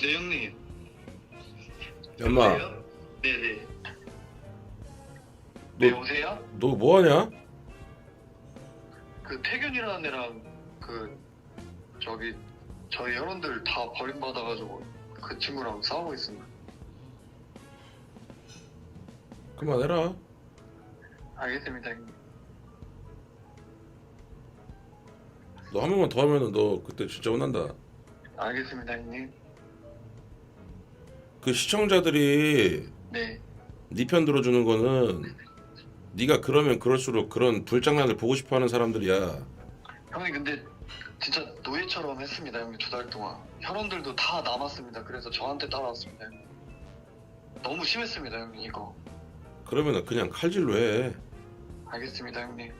네 형님. 엄마 여보세요? 네네. 네 너- 여보세요? 너 뭐하냐? 그 태균이라는 애랑 그 저기 저희 혈원들 다 버림받아가지고 그 친구랑 싸우고 있습니다. 그만해라 알겠습니다 형님. 너 한 번만 더 하면은 너 그때 진짜 혼난다 알겠습니다 형님. 그 시청자들이 네. 네 편 들어주는 거는 네가 그러면 그럴수록 그런 불장난을 보고 싶어하는 사람들이야 형님 근데 진짜 노예처럼 했습니다 형님 두 달 동안. 혈원들도 다 남았습니다. 그래서 저한테 따라왔습니다. 형님. 너무 심했습니다 형님 이거. 그러면은 그냥 칼질로 해 알겠습니다 형님.